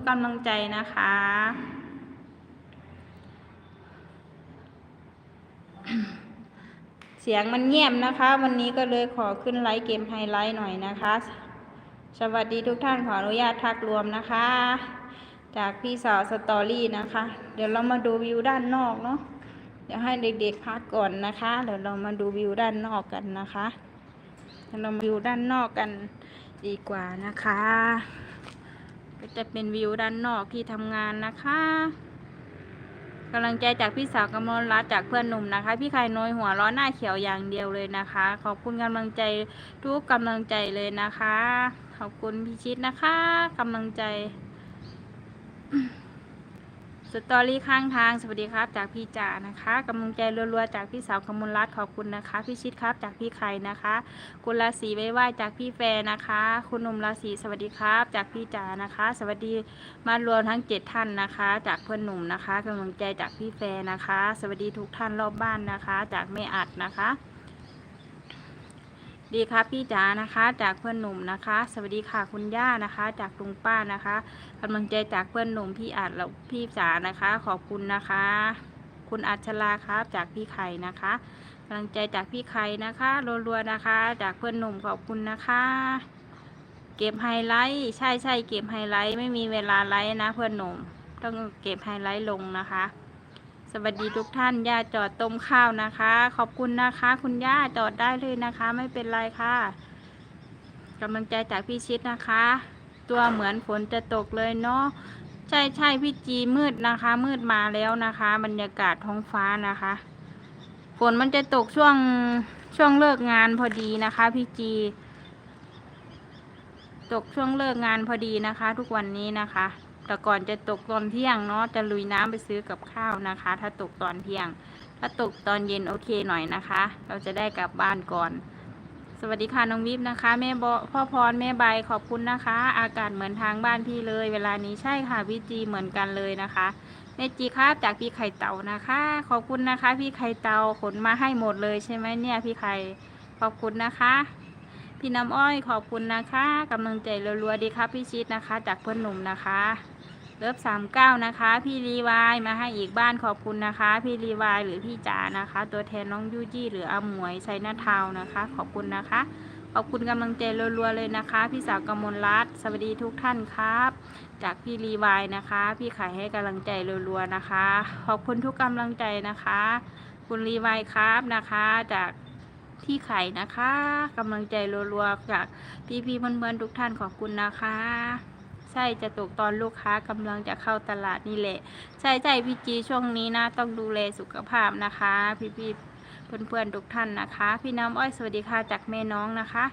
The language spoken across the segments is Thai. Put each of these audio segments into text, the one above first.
กกำลังใจนะคะ เสียงมันเงียบนะคะ วันนี้ก็เลยขอขึ้นไลฟ์เกมไฮไลท์หน่อยนะคะ สวัสดีทุกท่านขออนุญาตทักรวมนะคะ จากพี่สาวสตอรี่นะคะ เดี๋ยวเรามาดูวิวด้านนอกเนาะเดี๋ยวให้เด็กๆพักก่อนนะคะ เดี๋ยวเรามาดูวิวด้านนอกกันนะคะเดี๋ยวเรามาวิวด้านนอกกันดีกว่านะคะ ก็จะเป็นวิวด้านนอกที่ทำงานนะคะกำลังใจจากพี่สาวกำมลรัตจากเพื่อนหนุ่มนะคะ พี่ไข่น้อยหัวร้อนหน้าเขียวอย่างเดียวเลยนะคะ ขอบคุณกำลังใจทุกกำลังใจเลยนะคะ ขอบคุณพี่ชิดนะคะกำลังใจ สตอรี่ข้างทาง สวัสดีครับ จากพี่จ่านะคะกำลังใจรัวๆจากพี่สาวกมลรัตน์ขอบคุณนะคะ พี่ชิดครับ จากพี่ไข่นะคะ คุณราศีไว้ไหวจากพี่แฟนะคะ คุณหนุ่มราศีสวัสดีครับ จากพี่จ๋านะคะ สวัสดีมารวมทั้งเจ็ดท่านนะคะ จากเพื่อนหนุ่มนะคะกำลังใจจากพี่แฟนะคะ สวัสดีทุกท่านรอบบ้านนะคะ จากแม่อัดนะคะ ดีครับพี่จ๋านะคะ จากเพื่อนหนุ่มนะคะ สวัสดีค่ะคุณย่านะคะ จากลุงป้านะคะกำลังใจจากเพื่อนหนุ่มพี่อัดแล้วพี่จ๋านะคะ ขอบคุณนะคะ คุณอัชลาครับจากพี่ไข่นะคะกำลังใจจากพี่ไข่นะคะรัวๆนะคะ จากเพื่อนหนุ่มขอบคุณนะคะ เก็บไฮไลท์ใช่ใช่เก็บไฮไลท์ไม่มีเวลาไลท์นะเพื่อนหนุ่มต้องเก็บไฮไลท์ลงนะคะ สวัสดีทุกท่านย่าจอดต้มข้าวนะคะ ขอบคุณนะคะ คุณย่าจอดได้เลยนะคะ ไม่เป็นไรค่ะกำลังใจจากพี่ชิดนะคะ ตัวเหมือนฝนจะตกเลยเนาะใช่ใช่พี่จีมืดนะคะ มืดมาแล้วนะคะ บรรยากาศท้องฟ้านะคะ ฝนมันจะตกช่วงช่วงเลิกงานพอดีนะคะพี่จี ตกช่วงเลิกงานพอดีนะคะ ทุกวันนี้นะคะ แต่ก่อนจะตกตอนเที่ยงเนาะจะลุยน้ำไปซื้อกับข้าวนะคะ ถ้าตกตอนเที่ยง ถ้าตกตอนเย็นโอเคหน่อยนะคะ เราจะได้กลับบ้านก่อน สวัสดีค่ะน้องวิบนะคะแม่บอพ่อพรแม่ใบขอบคุณนะคะ อากาศเหมือนทางบ้านพี่เลย เวลานี้ใช่ค่ะพี่จีเหมือนกันเลยนะคะแม่จีครับจากพี่ไข่เต่านะคะ ขอบคุณนะคะ พี่ไข่เต่าขนมาให้หมดเลยใช่ไหมเนี่ยพี่ไข่ขอบคุณนะคะพี่น้ำอ้อยขอบคุณนะคะกำลังใจรัวๆดีครับพี่ชิดนะคะ จากเพื่อนหนุ่มนะคะ เลิฟสามเก้านะคะ พี่รีวายมาให้อีกบ้านขอบคุณนะคะ พี่รีวายหรือพี่จ๋านะคะ ตัวแทนน้องยูจี้หรืออาหมวยชัยนาทาวนะคะ ขอบคุณนะคะ ขอบคุณกำลังใจรัวๆเลยนะคะ พี่สาวกมลรัตน์สวัสดีทุกท่านครับ จากพี่รีวายนะคะ พี่ขายให้กำลังใจรัวๆนะคะ ขอบคุณทุกกำลังใจนะคะ คุณรีวายครับนะคะ จากพี่ไข่นะคะกำลังใจรัวๆจากพี่ๆเพื่อนๆทุกท่านขอบคุณนะคะ ใช่จะตกตอนลูกค้ากำลังจะเข้าตลาดนี่แหละ ใช่ใช่พี่จีช่วงนี้นะ ต้องดูแลสุขภาพนะคะ พี่ๆเพื่อนๆทุกท่านนะคะ พี่น้ำอ้อยสวัสดีค่ะจากแม่น้องนะคะ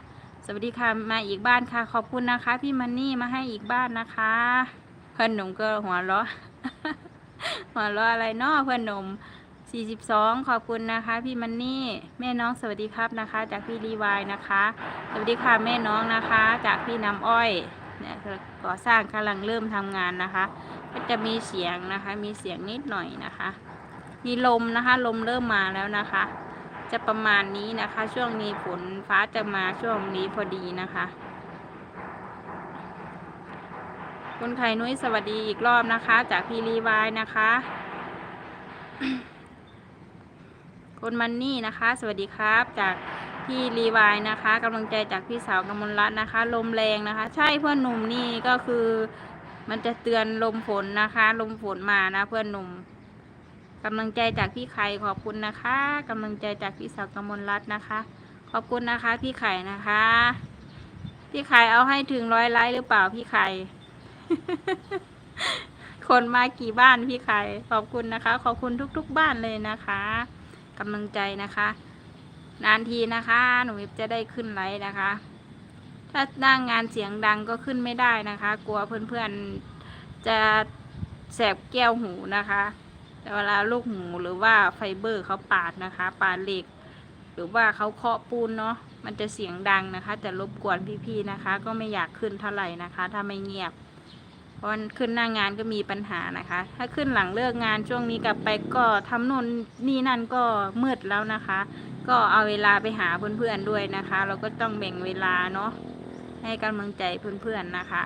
สวัสดีค่ะมาอีกบ้านค่ะ ขอบคุณนะคะ พี่มันนี่มาให้อีกบ้านนะคะ เพื่อนหนุ่มก็หัวเราะหัวเราะอะไรเนาะเพื่อนหนุ่ม42 ขอบคุณนะคะ พี่มันนี่แม่น้องสวัสดีครับนะคะ จากพี่รีวายนะคะ สวัสดีค่ะแม่น้องนะคะ จากพี่น้ำอ้อย เนี่ยก่อสร้างกำลังเริ่มทำงานนะคะ ก็จะมีเสียงนะคะ มีเสียงนิดหน่อยนะคะ มีลมนะคะ ลมเริ่มมาแล้วนะคะ จะประมาณนี้นะคะ ช่วงนี้ฝนฟ้าจะมาช่วงนี้พอดีนะคะคุณไข่นุ้ยสวัสดีอีกรอบนะคะ จากพีรีวายนะคะคุณมันนี่นะคะ สวัสดีครับจาก พี่รีวายนะคะกำลังใจจากพี่สาวกมลรัตน์นะคะ ลมแรงนะคะ ใช่เพื่อนหนุ่มนี่ก็คือ มันจะเตือนลมฝนนะคะ ลมฝนมานะ เพื่อนหนุ่มกำลังใจจากพี่ไข่ขอบคุณนะคะกำลังใจจากพี่สาวกมลรัตน์นะคะ ขอบคุณนะคะ พี่ไข่นะคะ พี่ไข่เอาให้ถึงร้อยไลค์หรือเปล่าพี่ไข่คนมากี่บ้านพี่ไข่ขอบคุณนะคะ ขอบคุณทุก ๆ บ้านเลยนะคะกำลังใจนะคะ นานทีนะคะ หนูจะได้ขึ้นไลฟ์นะคะ ถ้านั่งงานเสียงดังก็ขึ้นไม่ได้นะคะ กลัวเพื่อนๆจะแสบแก้วหูนะคะแต่เวลาลูกหูหรือว่าไฟเบอร์เขาปาดนะคะ ปาดเหล็ก หรือว่าเขาเคาะปูนเนาะมันจะเสียงดังนะคะจะรบกวนพี่ๆนะคะ ก็ไม่อยากขึ้นเท่าไหร่นะคะ ถ้าไม่เงียบ เพราะขึ้นหน้างานก็มีปัญหานะคะ ถ้าขึ้นหลังเลิกงานช่วงนี้กลับไปก็ทำนู่นนี่นั่นก็มืดแล้วนะคะ ก็เอาเวลาไปหาเพื่อนๆด้วยนะคะ เราก็ต้องแบ่งเวลาเนาะให้กำลังใจเพื่อนๆนะคะ